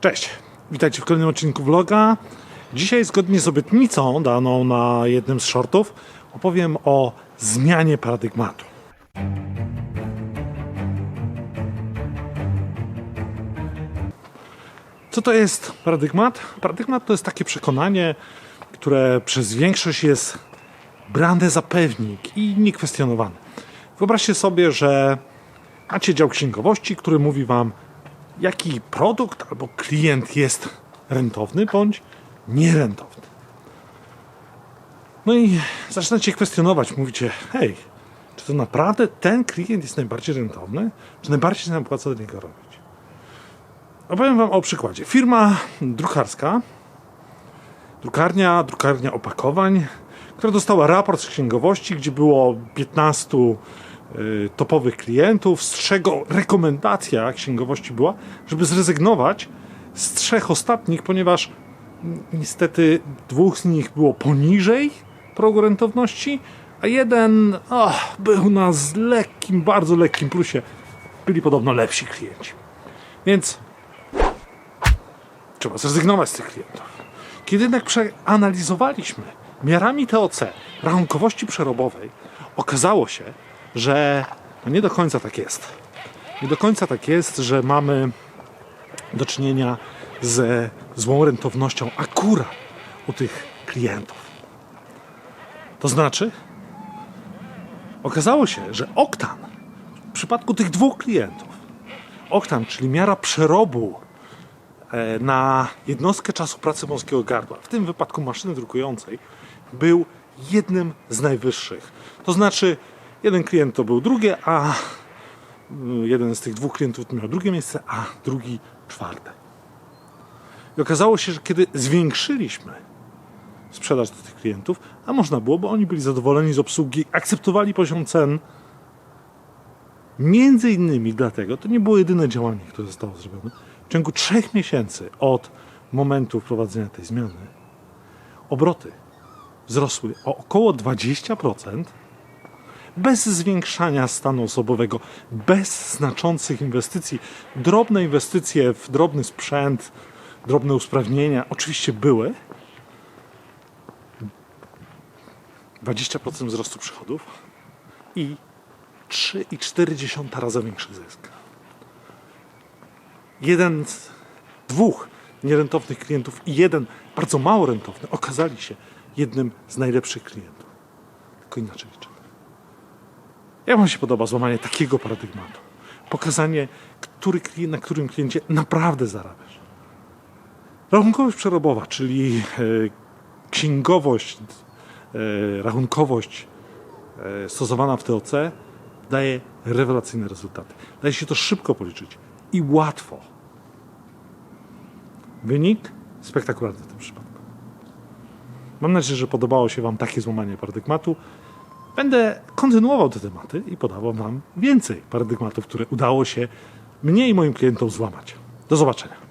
Cześć, witajcie w kolejnym odcinku vloga. Dzisiaj zgodnie z obietnicą daną na jednym z shortów opowiem o zmianie paradygmatu. Co to jest paradygmat? Paradygmat to jest takie przekonanie, które przez większość jest brane za pewnik i niekwestionowane. Wyobraźcie sobie, że macie dział księgowości, który mówi wam, jaki produkt albo klient jest rentowny bądź nierentowny. No i zaczynacie kwestionować, mówicie, hej, czy to naprawdę ten klient jest najbardziej rentowny, czy najbardziej się nam opłaca do niego robić? Opowiem wam o przykładzie. Firma drukarska, drukarnia, drukarnia opakowań, która dostała raport z księgowości, gdzie było 15 y, topowych klientów, z czego rekomendacja księgowości była, żeby zrezygnować z trzech ostatnich, ponieważ niestety dwóch z nich było poniżej progu rentowności, a jeden ach, był na z lekkim, bardzo lekkim plusie. Byli podobno lepsi klienci. Więc trzeba zrezygnować z tych klientów. Kiedy jednak przeanalizowaliśmy miarami TOC rachunkowości przerobowej, okazało się, że nie do końca tak jest. Nie do końca tak jest, że mamy do czynienia ze złą rentownością akurat u tych klientów. To znaczy, okazało się, że oktan w przypadku tych dwóch klientów, oktan, czyli miara przerobu e, na jednostkę czasu pracy wąskiego gardła, w tym wypadku maszyny drukującej, był jednym z najwyższych. To znaczy, jeden klient to był drugie, a mm, jeden z tych dwóch klientów miał drugie miejsce, a drugi czwarte. I okazało się, że kiedy zwiększyliśmy sprzedaż do tych klientów, a można było, bo oni byli zadowoleni z obsługi, akceptowali poziom cen, między innymi dlatego, to nie było jedyne działanie, które zostało zrobione, w ciągu trzech miesięcy od momentu wprowadzenia tej zmiany obroty wzrosły o około 20%, bez zwiększania stanu osobowego, bez znaczących inwestycji. Drobne inwestycje w drobny sprzęt, drobne usprawnienia oczywiście były. 20% wzrostu przychodów i 3,4 razy większy zysk. Jeden z dwóch nierentownych klientów i jeden bardzo mało rentowny okazali się jednym z najlepszych klientów. Tylko inaczej liczymy. Jak Wam się podoba złamanie takiego paradygmatu? Pokazanie, który na którym kliencie naprawdę zarabiasz. Rachunkowość przerobowa, czyli e, księgowość, e, rachunkowość e, stosowana w TOC daje rewelacyjne rezultaty. Daje się to szybko policzyć i łatwo. Wynik spektakularny w tym przypadku. Mam nadzieję, że podobało się Wam takie złamanie paradygmatu. Będę kontynuował te tematy i podawał Wam więcej paradygmatów, które udało się mnie i moim klientom złamać. Do zobaczenia.